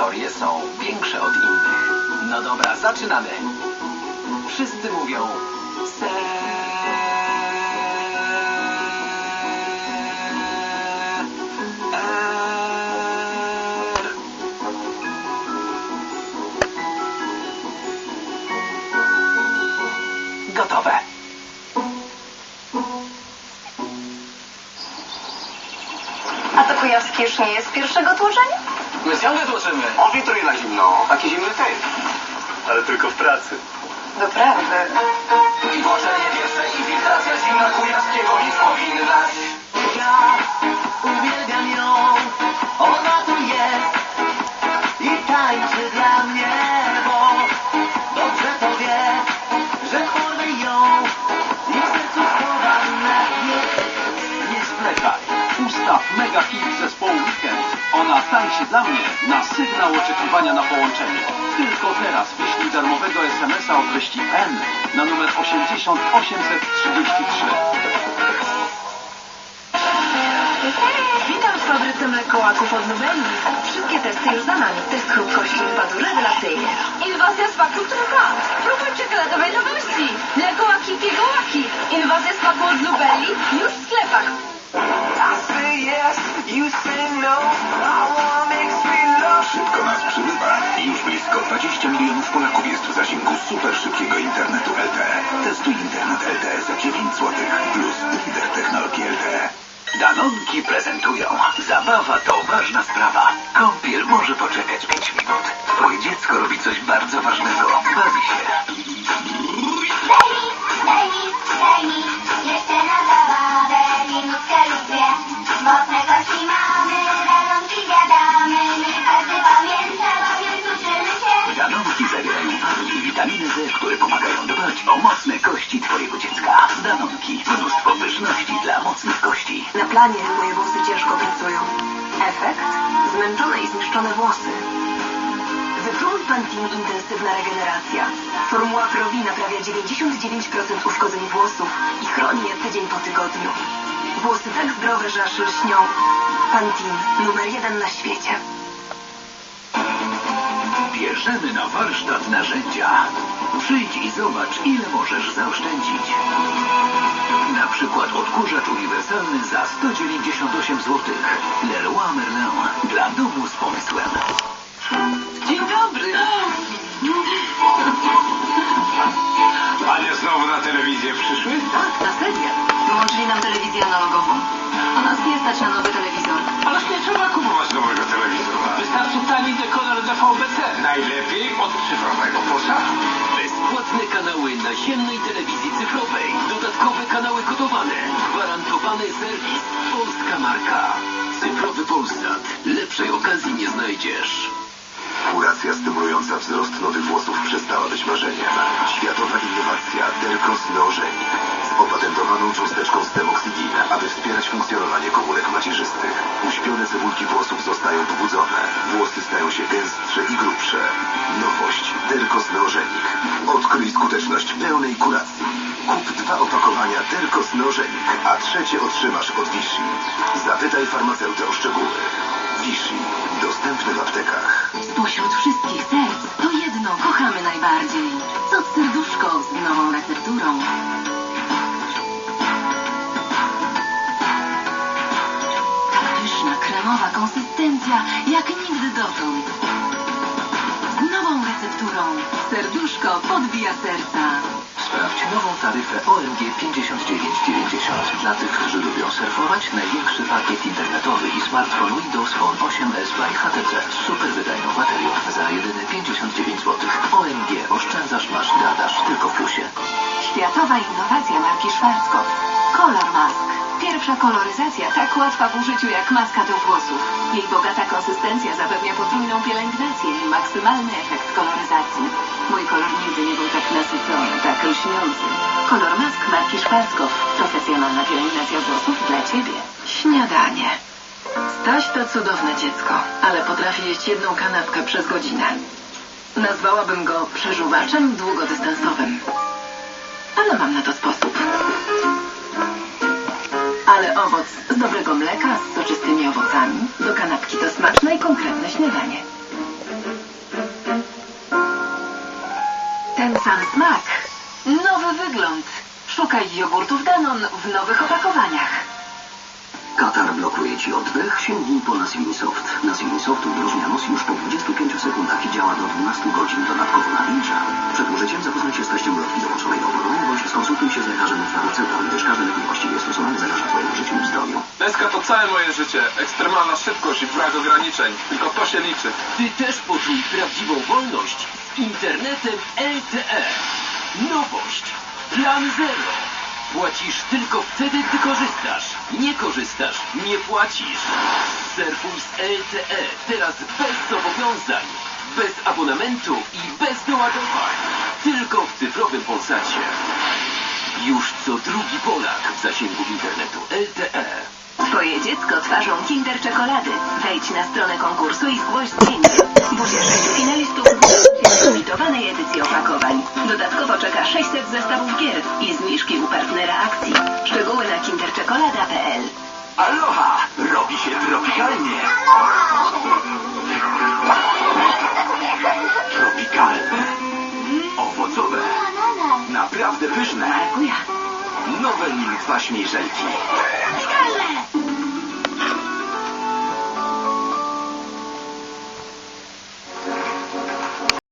historie są większe od innych. No dobra, zaczynamy. Wszyscy mówią. Gotowe. A to kujawski już nie jest pierwszego tłoczenia? Ciągle tłoczymy. Ofitruj na zimno. Taki zimny tej. Ale tylko w pracy. Doprawdy. I tłoczenie pierwsze i filtracja zimna kujawskiego nic powinnaś. Ja uwielbiam ją, ona tu jest i tańczy dla mnie, bo dobrze to wie, że porwę ją i w sercu schowam na dnie. Nie zwlekaj. Ustaw mega hit Weekend. Ona tańczy dla mnie na sygnał oczekiwania na połączenie. Tylko teraz wyślij darmowego SMS-a o treści N na numer 80833. Witam w fabryce mlekołaków od Nubeli. Wszystkie testy już za nami. Test chrupkości wpadł rewelacyjnie. Inwazja smaku trwa. Próbuj czekoladowej nowości. Mlekołaki, piegołaki. Inwazja smaku od Lubelli już blisko 20 milionów Polaków jest w zasięgu super szybkiego internetu LTE. Testuj internet LTE za 9 zł plus lider technologii LTE. Danonki prezentują. Zabawa to ważna sprawa. Kąpiel może poczekać 5 minut. Twoje dziecko robi coś bardzo ważnego. Które pomagają dbać o mocne kości Twojego dziecka. Danonki. Mnóstwo pyszności dla mocnych kości. Na planie moje włosy ciężko pracują. Efekt? Zmęczone i zniszczone włosy. Wypróbuj Pantene Intensywna Regeneracja. Formuła Provi naprawia 99% uszkodzeń włosów i chroni je tydzień po tygodniu. Włosy tak zdrowe, że aż lśnią. Pantene, numer jeden na świecie. Bierzemy na warsztat narzędzia. Przyjdź i zobacz, ile możesz zaoszczędzić. Na przykład odkurzacz uniwersalny za 198 zł. Leroy Merlin dla domu z pomysłem. Dzień dobry. Panie znowu na telewizję przyszły? Tak, na serię. Wyłączyli nam telewizję analogową. A nas nie stać na nowy telewizor. Ależ nie trzeba kupować nowego telewizora. Wystarczy tani dekoder DVB-T. Najlepiej od cyfrowego posażu. Bezpłatne kanały naziemnej telewizji cyfrowej. Dodatkowe kanały kodowane. Gwarantowany serwis. Polska marka. Cyfrowy Polsat. Lepszej okazji nie znajdziesz. Kuracja stymulująca wzrost nowych włosów przestała być marzeniem. Światowa innowacja Dercos Neogenik z opatentowaną cząsteczką stemoxidin, aby wspierać funkcjonowanie komórek macierzystych. Uśpione cebulki włosów zostają pobudzone. Włosy stają się gęstsze i grubsze. Nowość Dercos Neogenik. Odkryj skuteczność pełnej kuracji. Kup dwa opakowania Dercos Neogenik, a trzecie otrzymasz od Vichy. Zapytaj farmaceutę o szczegóły. Vichy. Dostępny kremowa konsystencja jak nigdy dotąd. Z nową recepturą. Serduszko podbija serca. Sprawdź nową taryfę OMG 5990. Dla tych, którzy lubią surfować, największy pakiet internetowy i smartfon Windows Phone 8s by HTC z super wydajną baterią za jedyne 59 zł. OMG oszczędzasz, masz gadasz tylko w plusie. Światowa innowacja marki Schwarzkopf. Color Mask. Pierwsza koloryzacja tak łatwa w użyciu jak maska do włosów. Jej bogata konsystencja zapewnia potrójną pielęgnację i maksymalny efekt koloryzacji. Mój kolor nigdy nie był tak nasycony, tak lśniący. Kolor Mask marki Schwarzkopf. Profesjonalna pielęgnacja włosów dla Ciebie. Śniadanie. Staś to cudowne dziecko, ale potrafi jeść jedną kanapkę przez godzinę. Nazwałabym go przeżuwaczem długodystansowym. Ale mam na to sposób. Owoc z dobrego mleka, z soczystymi owocami. Do kanapki to smaczne i konkretne śniadanie. Ten sam smak, nowy wygląd. Szukaj jogurtów Danon w nowych opakowaniach. Katar blokuje Ci oddech? Sięgnij po Nasimisoft. Nasimisuft udrożnia nos już po 25 sekundach i działa do 12 godzin dodatkowo nawilcza. Przed użyciem zapoznaj się z treścią ulotki dołączonej całe moje życie. Ekstremalna szybkość i brak ograniczeń. Tylko to się liczy. Ty też poczuj prawdziwą wolność z internetem LTE. Nowość. Plan zero. Płacisz tylko wtedy, gdy korzystasz. Nie korzystasz, nie płacisz. Surfuj z LTE. Teraz bez zobowiązań. Bez abonamentu i bez doładowań. Tylko w cyfrowym Polsacie. Już co drugi Polak w zasięgu internetu LTE. Twoje dziecko twarzą Kinder Czekolady. Wejdź na stronę konkursu i zgłoś zdjęcie. W sześciu finalistów w limitowanej edycji opakowań. Dodatkowo czeka 600 zestawów gier i zniżki u partnera akcji. Szczegóły na kinderczekolada.pl Aloha! Robi się tropikalnie. Tropikalne. Owocowe. Naprawdę pyszne. Nowe Milk Waśmie żelki.